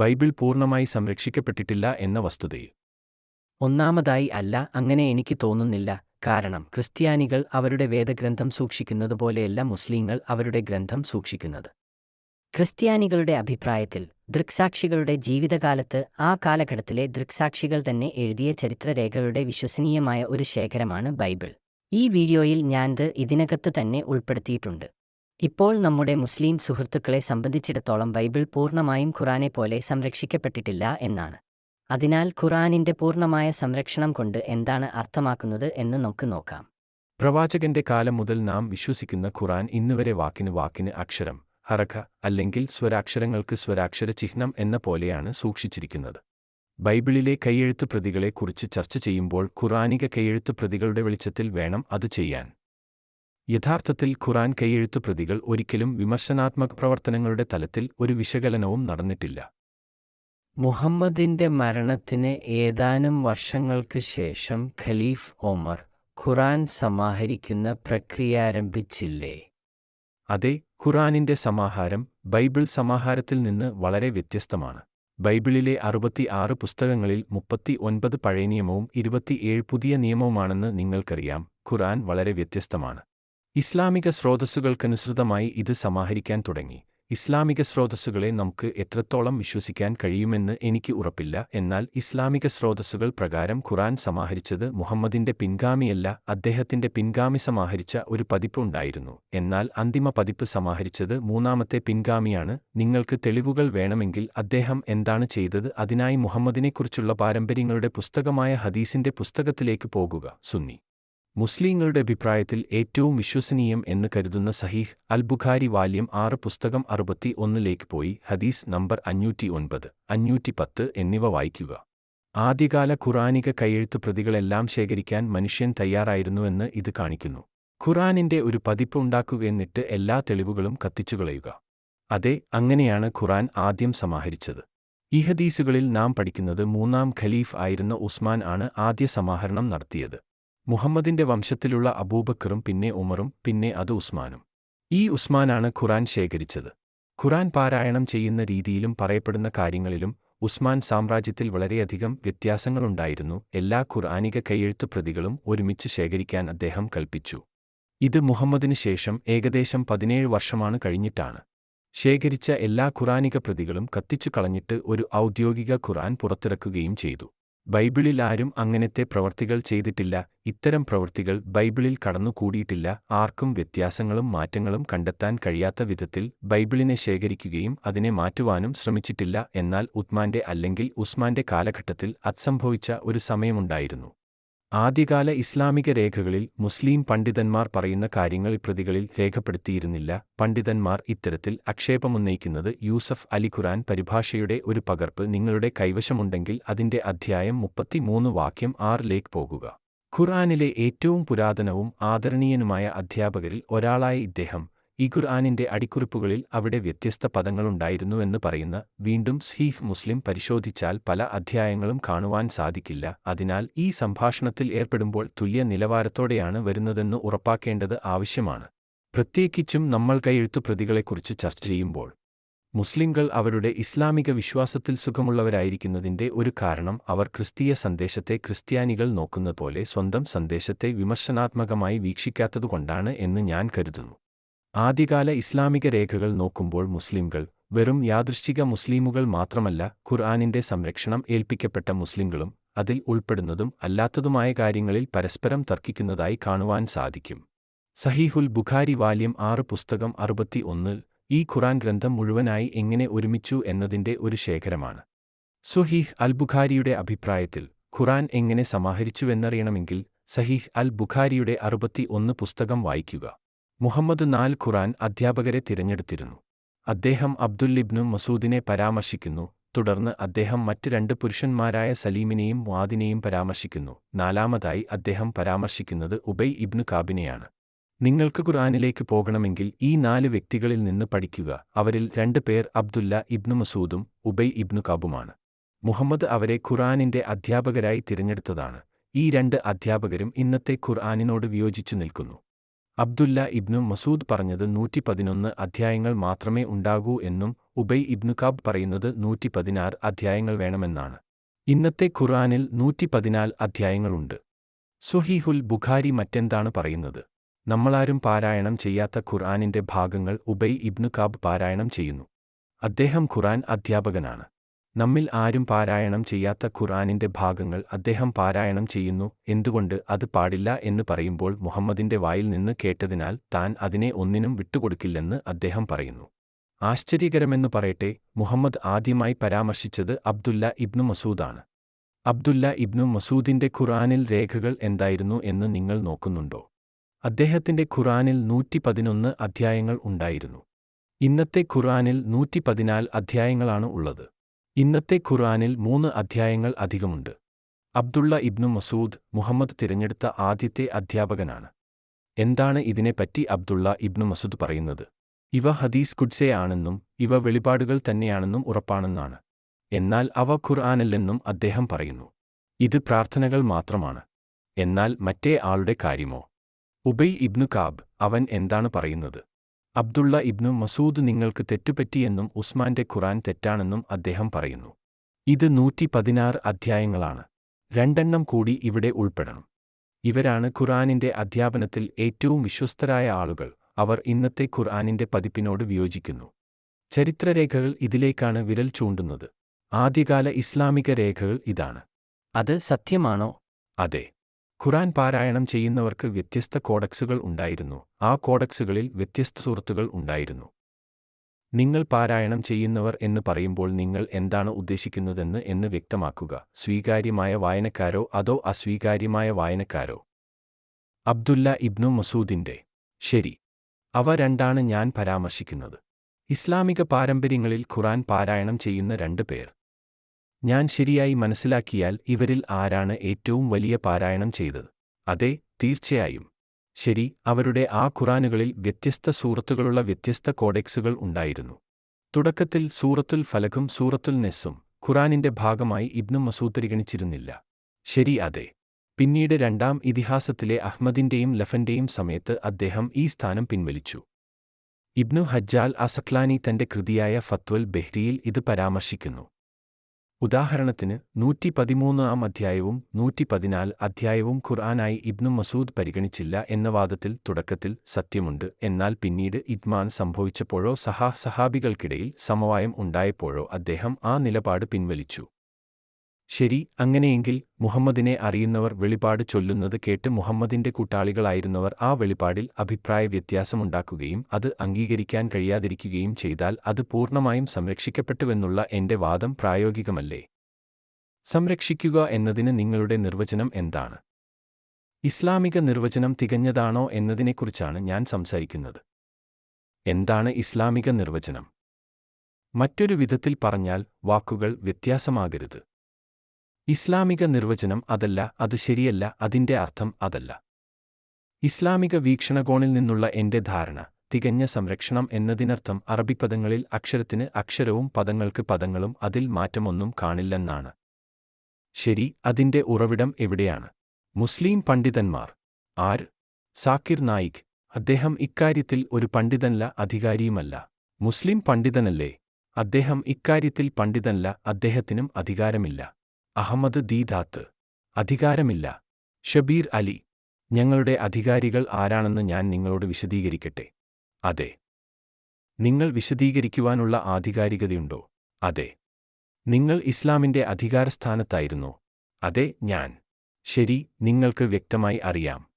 Bible പൂർണമായി സംരക്ഷിക്കപ്പെട്ടിട്ടില്ല എന്ന വസ്തുതയിൽ. ഒന്നാമതായി അല്ല അങ്ങനെ എനിക്ക് തോന്നുന്നില്ല. കാരണം ക്രിസ്ത്യാനികൾ അവരുടെ വേദഗ്രന്ഥം സൂക്ഷിക്കുന്നതുപോലെയല്ല മുസ്ലിങ്ങൾ അവരുടെ ഗ്രന്ഥം സൂക്ഷിക്കുന്നത്. ക്രിസ്ത്യാനികളുടെ അഭിപ്രായത്തിൽ ദൃക്സാക്ഷികളുടെ ജീവിതകാലത്ത് ആ കാലഘട്ടത്തിലെ ദൃക്സാക്ഷികൾ തന്നെ എഴുതിയ ചരിത്രരേഖകളുടെ വിശ്വസനീയമായ ഒരു ശേഖരമാണ് ബൈബിൾ. ഈ വീഡിയോയിൽ ഞാനത് ഇതിനകത്ത് തന്നെ ഉൾപ്പെടുത്തിയിട്ടുണ്ട്. ഇപ്പോൾ നമ്മുടെ മുസ്ലിം സുഹൃത്തുക്കളെ സംബന്ധിച്ചിടത്തോളം ബൈബിൾ പൂർണമായും ഖുറാനെ പോലെ സംരക്ഷിക്കപ്പെട്ടിട്ടില്ല എന്നാണ്. അതിനാൽ ഖുറാനിന്റെ പൂർണമായ സംരക്ഷണം കൊണ്ട് എന്താണ് അർത്ഥമാക്കുന്നത് എന്ന് നമുക്ക് നോക്കാം. പ്രവാചകന്റെ കാലം മുതൽ നാം വിശ്വസിക്കുന്ന ഖുറാൻ ഇന്നുവരെ വാക്കിന് വാക്കിന് അക്ഷരം ഹറഖ അല്ലെങ്കിൽ സ്വരാക്ഷരങ്ങൾക്ക് സ്വരാക്ഷര ചിഹ്നം എന്ന പോലെയാണ് സൂക്ഷിച്ചിരിക്കുന്നത്. ബൈബിളിലെ കൈയെഴുത്തു പ്രതികളെക്കുറിച്ച് ചർച്ച ചെയ്യുമ്പോൾ ഖുറാനിക കൈയെഴുത്തു പ്രതികളുടെ വെളിച്ചത്തിൽ വേണം അത് ചെയ്യാൻ. യഥാർത്ഥത്തിൽ ഖുറാൻ കൈയെഴുത്തു പ്രതികൾ ഒരിക്കലും വിമർശനാത്മക പ്രവർത്തനങ്ങളുടെ തലത്തിൽ ഒരു വിശകലനവും നടന്നിട്ടില്ല. മുഹമ്മദിന്റെ മരണത്തിന് ഏതാനും വർഷങ്ങൾക്ക് ശേഷം ഖലീഫ് ഒമർ ഖുറാൻ സമാഹരിക്കുന്ന പ്രക്രിയ ആരംഭിച്ചില്ലേ? അതെ ഖുറാനിന്റെ സമാഹാരം ബൈബിൾ സമാഹാരത്തിൽ നിന്ന് വളരെ വ്യത്യസ്തമാണ്. ബൈബിളിലെ അറുപത്തി ആറ് പുസ്തകങ്ങളിൽ മുപ്പത്തി ഒൻപത് പഴയ നിയമവും ഇരുപത്തിയേഴ് പുതിയ നിയമവുമാണെന്ന് നിങ്ങൾക്കറിയാം. ഖുറാൻ വളരെ വ്യത്യസ്തമാണ്. ഇസ്ലാമിക സ്രോതസ്സുകൾക്കനുസൃതമായി ഇത് സമാഹരിക്കാൻ തുടങ്ങി. ഇസ്ലാമിക സ്രോതസ്സുകളെ നമുക്ക് എത്രത്തോളം വിശ്വസിക്കാൻ കഴിയുമെന്ന് എനിക്ക് ഉറപ്പില്ല. എന്നാൽ ഇസ്ലാമിക സ്രോതസ്സുകൾ പ്രകാരം ഖുറാൻ സമാഹരിച്ചത് മുഹമ്മദിന്റെ പിൻഗാമിയല്ല അദ്ദേഹത്തിന്റെ പിൻഗാമി സമാഹരിച്ച ഒരു പതിപ്പ് ഉണ്ടായിരുന്നു. എന്നാൽ അന്തിമ പതിപ്പ് സമാഹരിച്ചത് മൂന്നാമത്തെ പിൻഗാമിയാണ്. നിങ്ങൾക്ക് തെളിവുകൾ വേണമെങ്കിൽ അദ്ദേഹം എന്താണ് ചെയ്തത് അതിനായി മുഹമ്മദിനെക്കുറിച്ചുള്ള പാരമ്പര്യങ്ങളുടെ പുസ്തകമായ ഹദീസിന്റെ പുസ്തകത്തിലേക്ക് പോകുക. സുന്നി മുസ്ലിങ്ങളുടെ അഭിപ്രായത്തിൽ ഏറ്റവും വിശ്വസനീയം എന്ന് കരുതുന്ന സഹീഹ് അൽ ബുഖാരി വാല്യം ആറ് പുസ്തകം അറുപത്തി ഒന്നിലേക്ക് പോയി ഹദീസ് നമ്പർ അഞ്ഞൂറ്റി ഒൻപത് അഞ്ഞൂറ്റി പത്ത് എന്നിവ വായിക്കുക. ആദ്യകാല ഖുറാനിക കൈയെഴുത്തു പ്രതികളെല്ലാം ശേഖരിക്കാൻ മനുഷ്യൻ തയ്യാറായിരുന്നുവെന്ന് ഇത് കാണിക്കുന്നു. ഖുറാനിന്റെ ഒരു പതിപ്പ് ഉണ്ടാക്കുകയെന്നിട്ട് എല്ലാ തെളിവുകളും കത്തിച്ചുകളയുക അതെ അങ്ങനെയാണ് ഖുറാൻ ആദ്യം സമാഹരിച്ചത്. ഈ ഹദീസുകളിൽ നാം പഠിക്കുന്നത് മൂന്നാം ഖലീഫ് ആയിരുന്ന ഉസ്മാൻ ആണ് ആദ്യ സമാഹരണം നടത്തിയത്. മുഹമ്മദിന്റെ വംശത്തിലുള്ള അബൂബക്കറും പിന്നെ ഉമറും പിന്നെ അത് ഉസ്മാനും. ഈ ഉസ്മാനാണ് ഖുറാൻ ശേഖരിച്ചത്. ഖുറാൻ പാരായണം ചെയ്യുന്ന രീതിയിലും പറയപ്പെടുന്ന കാര്യങ്ങളിലും ഉസ്മാൻ സാമ്രാജ്യത്തിൽ വളരെയധികം വ്യത്യാസങ്ങളുണ്ടായിരുന്നു. എല്ലാ ഖുർആാനിക കൈയെഴുത്തു പ്രതികളും ഒരുമിച്ച് ശേഖരിക്കാൻ അദ്ദേഹം കൽപ്പിച്ചു. ഇത് മുഹമ്മദിന് ശേഷം ഏകദേശം പതിനേഴ് വർഷമാണ് കഴിഞ്ഞിട്ടാണ്. ശേഖരിച്ച എല്ലാ ഖുറാനിക പ്രതികളും കത്തിച്ചു കളഞ്ഞിട്ട് ഒരു ഔദ്യോഗിക ഖുർആൻ പുറത്തിറക്കുകയും ചെയ്തു. ബൈബിളിൽ ആരും അങ്ങനത്തെ പ്രവർത്തികൾ ചെയ്തിട്ടില്ല. ഇത്തരം പ്രവൃത്തികൾ ബൈബിളിൽ കടന്നുകൂടിയിട്ടില്ല. ആർക്കും വ്യത്യാസങ്ങളും മാറ്റങ്ങളും കണ്ടെത്താൻ കഴിയാത്ത വിധത്തിൽ ബൈബിളിനെ ശേഖരിക്കുകയും അതിനെ മാറ്റുവാനും ശ്രമിച്ചിട്ടില്ല. എന്നാൽ ഉത്മാന്റെ അല്ലെങ്കിൽ ഉസ്മാന്റെ കാലഘട്ടത്തിൽ അത്സംഭവിച്ച ഒരു സമയമുണ്ടായിരുന്നു. ആദ്യകാല ഇസ്ലാമിക രേഖകളിൽ മുസ്ലിം പണ്ഡിതന്മാർ പറയുന്ന കാര്യങ്ങൾ പ്രതികളിൽ രേഖപ്പെടുത്തിയിരുന്നില്ല. പണ്ഡിതന്മാർ ഇത്തരത്തിൽ ആക്ഷേപമുന്നയിക്കുന്നത് യൂസഫ് അലി ഖുറാൻ പരിഭാഷയുടെ ഒരു പകർപ്പ് നിങ്ങളുടെ കൈവശമുണ്ടെങ്കിൽ അതിന്റെ അധ്യായം മുപ്പത്തിമൂന്ന് വാക്യം ആറിലേക്ക് പോകുക. ഖുറാനിലെ ഏറ്റവും പുരാതനവും ആദരണീയനുമായ അധ്യാപകരിൽ ഒരാളായ ഇദ്ദേഹം ഈ ഖുർആാനിന്റെ അടിക്കുറിപ്പുകളിൽ അവിടെ വ്യത്യസ്ത പദങ്ങളുണ്ടായിരുന്നുവെന്ന് പറയുന്ന വീണ്ടും സഹീഫ് മുസ്ലിം പരിശോധിച്ചാൽ പല അധ്യായങ്ങളും കാണുവാൻ സാധിക്കില്ല. അതിനാൽ ഈ സംഭാഷണത്തിൽ ഏർപ്പെടുമ്പോൾ തുല്യ നിലവാരത്തോടെയാണ് വരുന്നതെന്ന് ഉറപ്പാക്കേണ്ടത് ആവശ്യമാണ്. പ്രത്യേകിച്ചും നമ്മൾ കൈയെഴുത്തു പ്രതികളെക്കുറിച്ച് ചർച്ച ചെയ്യുമ്പോൾ മുസ്ലിംകൾ അവരുടെ ഇസ്ലാമിക വിശ്വാസത്തിൽ സുഖമുള്ളവരായിരിക്കുന്നതിന്റെ ഒരു കാരണം അവർ ക്രിസ്തീയ സന്ദേശത്തെ ക്രിസ്ത്യാനികൾ നോക്കുന്ന പോലെ സ്വന്തം സന്ദേശത്തെ വിമർശനാത്മകമായി വീക്ഷിക്കാത്തതുകൊണ്ടാണ് എന്ന് ഞാൻ കരുതുന്നു. ആദ്യകാല ഇസ്ലാമിക രേഖകൾ നോക്കുമ്പോൾ മുസ്ലിംകൾ വെറും യാദൃശ്ചിക മുസ്ലിമുകൾ മാത്രമല്ല ഖുർആാനിന്റെ സംരക്ഷണം ഏൽപ്പിക്കപ്പെട്ട മുസ്ലിംകളും അതിൽ ഉൾപ്പെടുന്നതും അല്ലാത്തതുമായ കാര്യങ്ങളിൽ പരസ്പരം തർക്കിക്കുന്നതായി കാണുവാൻ സാധിക്കും. സഹീഹുൽ ബുഖാരി വാല്യം ആറ് പുസ്തകം അറുപത്തി ഒന്നിൽ ഈ ഖുറാൻ ഗ്രന്ഥം മുഴുവനായി എങ്ങനെ ഒരുമിച്ചു എന്നതിന്റെ ഒരു ശേഖരമാണ്. സുഹീഹ് അൽ ബുഖാരിയുടെ അഭിപ്രായത്തിൽ ഖുറാൻ എങ്ങനെ സമാഹരിച്ചുവെന്നറിയണമെങ്കിൽ സഹീഹ് അൽ ബുഖാരിയുടെ അറുപത്തി ഒന്ന് പുസ്തകം വായിക്കുക. മുഹമ്മദ് നാൽ ഖുറാൻ അധ്യാപകരെ തിരഞ്ഞെടുത്തിരുന്നു. അദ്ദേഹം അബ്ദുല്ലിബ്നു മസൂദിനെ പരാമർശിക്കുന്നു തുടർന്ന് അദ്ദേഹം മറ്റ് രണ്ട് പുരുഷന്മാരായ സലീമിനെയും വാദിനെയും പരാമർശിക്കുന്നു. നാലാമതായി അദ്ദേഹം പരാമർശിക്കുന്നത് ഉബൈ ഇബ്നു കാബിനെയാണ്. നിങ്ങൾക്ക് ഖുർആനിലേക്ക് പോകണമെങ്കിൽ ഈ നാല് വ്യക്തികളിൽ നിന്ന് പഠിക്കുക. അവരിൽ രണ്ട് പേർ അബ്ദുല്ല ഇബ്നു മസൂദും ഉബൈ ഇബ്നു കാബുമാണ്. മുഹമ്മദ് അവരെ ഖുർആനിന്റെ അധ്യാപകരായി തിരഞ്ഞെടുത്തതാണ്. ഈ രണ്ട് അധ്യാപകരും ഇന്നത്തെ ഖുർആാനിനോട് വിയോജിച്ചു നിൽക്കുന്നു. അബ്ദുല്ല ഇബ്നു മസൂദ് പറഞ്ഞത് നൂറ്റി പതിനൊന്ന് അധ്യായങ്ങൾ മാത്രമേ ഉണ്ടാകൂ എന്നും ഉബൈ ഇബ്നു കാബ് പറയുന്നത് നൂറ്റി പതിനാറ് അധ്യായങ്ങൾ വേണമെന്നാണ്. ഇന്നത്തെ ഖുർആനിൽ നൂറ്റി പതിനാല് അധ്യായങ്ങളുണ്ട്. സുഹീഹുൽ ബുഖാരി മറ്റെന്താണ് പറയുന്നത്? നമ്മളാരും പാരായണം ചെയ്യാത്ത ഖുർആനിന്റെ ഭാഗങ്ങൾ ഉബൈ ഇബ്നു കാബ് പാരായണം ചെയ്യുന്നു. അദ്ദേഹം ഖുർആൻ അധ്യാപകനാണ്. നമ്മിൽ ആരും പാരായണം ചെയ്യാത്ത ഖുറാനിന്റെ ഭാഗങ്ങൾ അദ്ദേഹം പാരായണം ചെയ്യുന്നു എന്തുകൊണ്ട് അത് പാടില്ല എന്ന് പറയുമ്പോൾ മുഹമ്മദിന്റെ വായിൽ നിന്ന് കേട്ടതിനാൽ താൻ അതിനെ ഒന്നിനും വിട്ടുകൊടുക്കില്ലെന്ന് അദ്ദേഹം പറയുന്നു. ആശ്ചര്യകരമെന്നു പറയട്ടെ മുഹമ്മദ് ആദ്യമായി പരാമർശിച്ചത് അബ്ദുല്ല ഇബ്നു മസൂദാണ്. അബ്ദുല്ല ഇബ്നു മസൂദിന്റെ ഖുറാനിൽ രേഖകൾ എന്തായിരുന്നു എന്ന് നിങ്ങൾ നോക്കുന്നുണ്ടോ? അദ്ദേഹത്തിന്റെ ഖുറാനിൽ നൂറ്റി പതിനൊന്ന് അധ്യായങ്ങൾ ഉണ്ടായിരുന്നു. ഇന്നത്തെ ഖുറാനിൽ നൂറ്റി പതിനാല് അധ്യായങ്ങളാണ് ഉള്ളത്. ഇന്നത്തെ ഖുർആനിൽ മൂന്ന് അധ്യായങ്ങൾ അധികമുണ്ട്. അബ്ദുള്ള ഇബ്നു മസൂദ് മുഹമ്മദ് തിരഞ്ഞെടുത്ത ആദ്യത്തെ അധ്യാപകനാണ്. എന്താണ് ഇതിനെപ്പറ്റി അബ്ദുള്ള ഇബ്നു മസൂദ് പറയുന്നത്? ഇവ ഹദീസ് കുഡ്സെ ആണെന്നും ഇവ വെളിപാടുകൾ തന്നെയാണെന്നും ഉറപ്പാണെന്നാണ്. എന്നാൽ അവ ഖുർആാനല്ലെന്നും അദ്ദേഹം പറയുന്നു. ഇത് പ്രാർത്ഥനകൾ മാത്രമാണ്. എന്നാൽ മറ്റേ ആളുടെ കാര്യമോ? ഉബൈ ഇബ്നു കാബ് അവൻ എന്താണ് പറയുന്നത്? അബ്ദുള്ള ഇബ്നു മസൂദ് നിങ്ങൾക്ക് തെറ്റുപറ്റിയെന്നും ഉസ്മാന്റെ ഖുറാൻ തെറ്റാണെന്നും അദ്ദേഹം പറയുന്നു. ഇത് നൂറ്റി പതിനാറ് അധ്യായങ്ങളാണ്. രണ്ടെണ്ണം കൂടി ഇവിടെ ഉൾപ്പെടണം. ഇവരാണ് ഖുറാനിന്റെ അധ്യാപനത്തിൽ ഏറ്റവും വിശ്വസ്തരായ ആളുകൾ. അവർ ഇന്നത്തെ ഖുർആാനിന്റെ പതിപ്പിനോട് വിയോജിക്കുന്നു. ചരിത്രരേഖകൾ ഇതിലേക്കാണ് വിരൽ ചൂണ്ടുന്നത്. ആദ്യകാല ഇസ്ലാമിക രേഖകൾ ഇതാണ്. അത് സത്യമാണോ? അതെ. ഖുറാൻ പാരായണം ചെയ്യുന്നവർക്ക് വ്യത്യസ്ത കോഡക്സുകൾ ഉണ്ടായിരുന്നു. ആ കോഡക്സുകളിൽ വ്യത്യസ്ത സുഹൃത്തുക്കൾ ഉണ്ടായിരുന്നു. നിങ്ങൾ പാരായണം ചെയ്യുന്നവർ എന്ന് പറയുമ്പോൾ നിങ്ങൾ എന്താണ് ഉദ്ദേശിക്കുന്നതെന്ന് എന്ന് വ്യക്തമാക്കുക. സ്വീകാര്യമായ വായനക്കാരോ അതോ അസ്വീകാര്യമായ വായനക്കാരോ? അബ്ദുല്ല ഇബ്നു മസൂദിന്റെ ശരി. അവ രണ്ടാണ് ഞാൻ പരാമർശിക്കുന്നത്. ഇസ്ലാമിക പാരമ്പര്യങ്ങളിൽ ഖുറാൻ പാരായണം ചെയ്യുന്ന രണ്ട് പേർ. ഞാൻ ശരിയായി മനസ്സിലാക്കിയാൽ ഇവരിൽ ആരാണ് ഏറ്റവും വലിയ പാരായണം ചെയ്തത്. അതെ തീർച്ചയായും. ശരി അവരുടെ ആ ഖുറാനുകളിൽ വ്യത്യസ്ത സൂറത്തുകളുള്ള വ്യത്യസ്ത കോഡെക്സുകൾ ഉണ്ടായിരുന്നു. തുടക്കത്തിൽ സൂറത്തുൽ ഫലഖും സൂറത്തുൽ നെസ്സും ഖുറാനിന്റെ ഭാഗമായി ഇബ്നു മസൂദ് പരിഗണിച്ചിരുന്നില്ല. ശരി അതെ. പിന്നീട് രണ്ടാം ഇതിഹാസത്തിലെ അഹ്മദിന്റെയും ലഫന്റെയും സമയത്ത് അദ്ദേഹം ഈ സ്ഥാനം പിൻവലിച്ചു. ഇബ്നു ഹജ്ജാൽ അസക്ലാനി തന്റെ കൃതിയായ ഫത്വൽ ബെഹ്രിയിൽ ഇത് പരാമർശിക്കുന്നു. ഉദാഹരണത്തിന് നൂറ്റി പതിമൂന്നാം അധ്യായവും നൂറ്റി പതിനാല് അധ്യായവും ഖുർആനായി ഇബ്നു മസൂദ് പരിഗണിച്ചില്ല എന്ന വാദത്തിൽ തുടക്കത്തിൽ സത്യമുണ്ട്. എന്നാൽ പിന്നീട് ഇദ്മാൻ സംഭവിച്ചപ്പോഴോ സഹാ സഹാബികൾക്കിടയിൽ സമവായം ഉണ്ടായപ്പോഴോ അദ്ദേഹം ആ നിലപാട് പിൻവലിച്ചു. ശരി അങ്ങനെയെങ്കിൽ മുഹമ്മദിനെ അറിയുന്നവർ വെളിപാട് ചൊല്ലുന്നത് കേട്ട് മുഹമ്മദിന്റെ കൂട്ടാളികളായിരുന്നവർ ആ വെളിപാടിൽ അഭിപ്രായ വ്യത്യാസമുണ്ടാക്കുകയും അത് അംഗീകരിക്കാൻ കഴിയാതിരിക്കുകയും ചെയ്താൽ അത് പൂർണമായും സംരക്ഷിക്കപ്പെട്ടുവെന്നുള്ള എന്റെ വാദം പ്രായോഗികമല്ലേ? സംരക്ഷിക്കുക എന്നതിന് നിങ്ങളുടെ നിർവചനം എന്താണ്? ഇസ്ലാമിക നിർവചനം തികഞ്ഞതാണോ എന്നതിനെക്കുറിച്ചാണ് ഞാൻ സംസാരിക്കുന്നത്. എന്താണ് ഇസ്ലാമിക നിർവചനം? മറ്റൊരു വിധത്തിൽ പറഞ്ഞാൽ വാക്കുകൾ വ്യത്യാസമാകരുത്. ഇസ്ലാമിക നിർവചനം അതല്ല അത് ശരിയല്ല അതിന്റെ അർത്ഥം അതല്ല. ഇസ്ലാമിക വീക്ഷണകോണിൽ നിന്നുള്ള എന്റെ ധാരണ തികഞ്ഞ സംരക്ഷണം എന്നതിനർത്ഥം അറബിപ്പദങ്ങളിൽ അക്ഷരത്തിന് അക്ഷരവും പദങ്ങൾക്ക് പദങ്ങളും അതിൽ മാറ്റമൊന്നും കാണില്ലെന്നാണ്. ശരി അതിന്റെ ഉറവിടം എവിടെയാണ്? മുസ്ലിം പണ്ഡിതന്മാർ. ആർ സാക്കിർ നായിക്. അദ്ദേഹം ഇക്കാര്യത്തിൽ ഒരു പണ്ഡിതനല്ല അധികാരിയുമല്ല. മുസ്ലിം പണ്ഡിതനല്ലേ? അദ്ദേഹം ഇക്കാര്യത്തിൽ പണ്ഡിതനല്ല അദ്ദേഹത്തിനും അധികാരമില്ല. അഹമ്മദ് ദീദാത്ത് അധികാരമില്ല. ഷബീർ അലി ഞങ്ങളുടെ അധികാരികൾ ആരാണെന്ന് ഞാൻ നിങ്ങളോട് വിശദീകരിക്കട്ടെ? അതെ. നിങ്ങൾ വിശദീകരിക്കുവാനുള്ള ആധികാരികതയുണ്ടോ? അതെ. നിങ്ങൾ ഇസ്ലാമിന്റെ അധികാരസ്ഥാനത്തായിരുന്നോ. അതെ ഞാൻ. ശരി നിങ്ങൾക്ക് വ്യക്തമായി അറിയാം.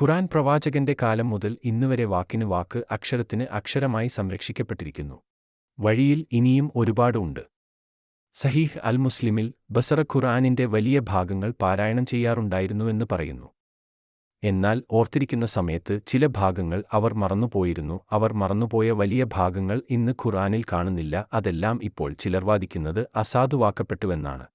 ഖുറാൻ പ്രവാചകന്റെ കാലം മുതൽ ഇന്നുവരെ വാക്കിന് വാക്ക് അക്ഷരത്തിന് അക്ഷരമായി സംരക്ഷിക്കപ്പെട്ടിരിക്കുന്നു. വഴിയിൽ ഇനിയും ഒരുപാട് ഉണ്ട്. സഹീഹ് അൽ മുസ്ലിമിൽ ബസറ ഖുർആാനിന്റെ വലിയ ഭാഗങ്ങൾ പാരായണം ചെയ്യാറുണ്ടായിരുന്നുവെന്ന് പറയുന്നു. എന്നാൽ ഓർത്തിരിക്കുന്ന സമയത്ത് ചില ഭാഗങ്ങൾ അവർ മറന്നുപോയിരുന്നു. അവർ മറന്നുപോയ വലിയ ഭാഗങ്ങൾ ഇന്ന് ഖുർആാനിൽ കാണുന്നില്ല. അതെല്ലാം ഇപ്പോൾ ചിലർ വാദിക്കുന്നത് അസാധുവാക്കപ്പെട്ടുവെന്നാണ്.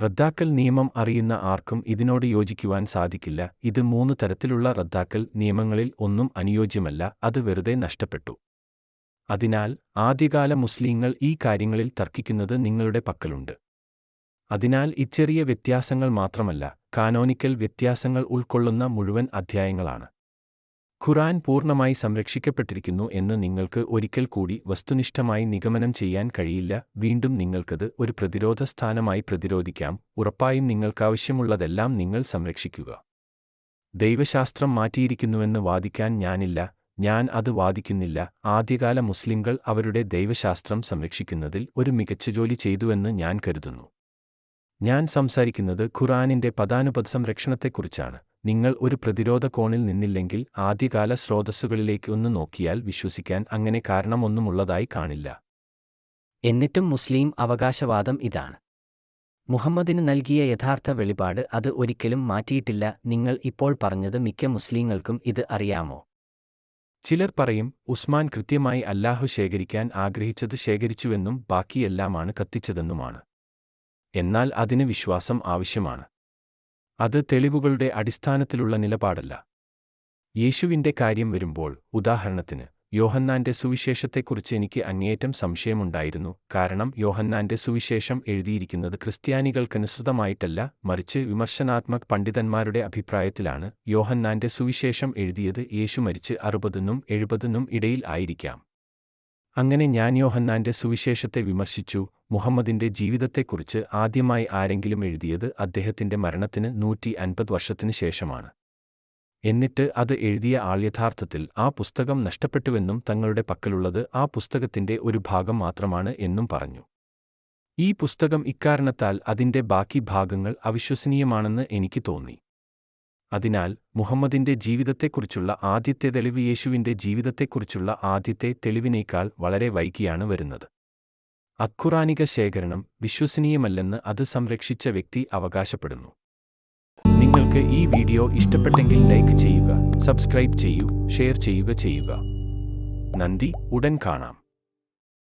റദ്ദാക്കൽ നിയമം അറിയുന്ന ആർക്കും ഇതിനോട് യോജിക്കുവാൻ സാധിക്കില്ല. ഇത് മൂന്ന് തരത്തിലുള്ള റദ്ദാക്കൽ നിയമങ്ങളിൽ ഒന്നും അനുയോജ്യമല്ല. അത് വെറുതെ നഷ്ടപ്പെട്ടു. അതിനാൽ ആദ്യകാല മുസ്ലിങ്ങൾ ഈ കാര്യങ്ങളിൽ തർക്കിക്കുന്നത് നിങ്ങളുടെ പക്കലുണ്ട്. അതിനാൽ ഇച്ചെറിയ വ്യത്യാസങ്ങൾ മാത്രമല്ല കാനോനിക്കൽ വ്യത്യാസങ്ങൾ ഉൾക്കൊള്ളുന്ന മുഴുവൻ അധ്യായങ്ങളാണ്. ഖുറാൻ പൂർണമായി സംരക്ഷിക്കപ്പെട്ടിരിക്കുന്നു എന്ന് നിങ്ങൾക്ക് ഒരിക്കൽ കൂടി വസ്തുനിഷ്ഠമായി നിഗമനം ചെയ്യാൻ കഴിയില്ല വീണ്ടും നിങ്ങൾക്കത് ഒരു പ്രതിരോധ സ്ഥാനമായി പ്രതിരോധിക്കാം ഉറപ്പായും നിങ്ങൾക്കാവശ്യമുള്ളതെല്ലാം നിങ്ങൾ സംരക്ഷിക്കുക. ദൈവശാസ്ത്രം മാറ്റിയിരിക്കുന്നുവെന്ന് വാദിക്കാൻ ഞാനില്ല ഞാൻ അത് വാദിക്കുന്നില്ല. ആദ്യകാല മുസ്ലിംകൾ അവരുടെ ദൈവശാസ്ത്രം സംരക്ഷിക്കുന്നതിൽ ഒരു മികച്ച ജോലി ചെയ്തുവെന്ന് ഞാൻ കരുതുന്നു. ഞാൻ സംസാരിക്കുന്നത് ഖുറാനിന്റെ പദാനുപദ സംരക്ഷണത്തെക്കുറിച്ചാണ്. നിങ്ങൾ ഒരു പ്രതിരോധ കോണിൽ നിന്നില്ലെങ്കിൽ ആദ്യകാല സ്രോതസ്സുകളിലേക്ക് ഒന്ന് നോക്കിയാൽ വിശ്വസിക്കാൻ അങ്ങനെ കാരണമൊന്നുമുള്ളതായി കാണില്ല. എന്നിട്ടും മുസ്ലിം അവകാശവാദം ഇതാണ്. മുഹമ്മദിന് നൽകിയ യഥാർത്ഥ വെളിപാട് അത് ഒരിക്കലും മാറ്റിയിട്ടില്ല. നിങ്ങൾ ഇപ്പോൾ പറഞ്ഞത് മിക്ക മുസ്ലിങ്ങൾക്കും ഇത് അറിയാമോ? ചിലർ പറയും ഉസ്മാൻ കൃത്യമായി അല്ലാഹു ശേഖരിക്കാൻ ആഗ്രഹിച്ചത് ശേഖരിച്ചുവെന്നും ബാക്കിയെല്ലാമാണ് കത്തിച്ചതെന്നുമാണ്. എന്നാൽ അതിന് വിശ്വാസം ആവശ്യമാണ്. അത് തെളിവുകളുടെ അടിസ്ഥാനത്തിലുള്ള നിലപാടല്ല. യേശുവിന്റെ കാര്യം വരുമ്പോൾ ഉദാഹരണത്തിന് യോഹന്നാന്റെ സുവിശേഷത്തെക്കുറിച്ച് എനിക്ക് അങ്ങേയറ്റം സംശയമുണ്ടായിരുന്നു. കാരണം യോഹന്നാന്റെ സുവിശേഷം എഴുതിയിരിക്കുന്നത് ക്രിസ്ത്യാനികൾക്കനുസൃതമായിട്ടല്ല മറിച്ച് വിമർശനാത്മക് പണ്ഡിതന്മാരുടെ അഭിപ്രായത്തിലാണ്. യോഹന്നാന്റെ സുവിശേഷം എഴുതിയത് യേശു മരിച്ച് അറുപതിനും എഴുപതിനും ഇടയിൽ ആയിരിക്കാം. അങ്ങനെ ഞാൻ യോഹന്നാന്റെ സുവിശേഷത്തെ വിമർശിച്ചു. മുഹമ്മദിന്റെ ജീവിതത്തെക്കുറിച്ച് ആദ്യമായി ആരെങ്കിലും എഴുതിയത് അദ്ദേഹത്തിന്റെ മരണത്തിന് നൂറ്റി അൻപത് വർഷത്തിന് ശേഷമാണ്. എന്നിട്ട് അത് എഴുതിയ ആൾ യഥാർത്ഥത്തിൽ ആ പുസ്തകം നഷ്ടപ്പെട്ടുവെന്നും തങ്ങളുടെ പക്കലുള്ളത് ആ പുസ്തകത്തിന്റെ ഒരു ഭാഗം മാത്രമാണ് എന്നും പറഞ്ഞു. ഈ പുസ്തകം ഇക്കാരണത്താൽ അതിന്റെ ബാക്കി ഭാഗങ്ങൾ അവിശ്വസനീയമാണെന്ന് എനിക്ക് തോന്നി. അതിനാൽ മുഹമ്മദിന്റെ ജീവിതത്തെക്കുറിച്ചുള്ള ആദ്യത്തെ തെളിവ് യേശുവിന്റെ ജീവിതത്തെക്കുറിച്ചുള്ള ആദ്യത്തെ തെളിവിനേക്കാൾ വളരെ വൈകിയാണ് വരുന്നത്. അഖുറാനിക ശേഖരണം വിശ്വസനീയമല്ലെന്ന് അത് സംരക്ഷിച്ച വ്യക്തി അവകാശപ്പെടുന്നു. നിങ്ങൾക്ക് ഈ വീഡിയോ ഇഷ്ടപ്പെട്ടെങ്കിൽ ലൈക്ക് ചെയ്യുക സബ്സ്ക്രൈബ് ചെയ്യൂ ഷെയർ ചെയ്യുക ചെയ്യുക. നന്ദി ഉടൻ കാണാം.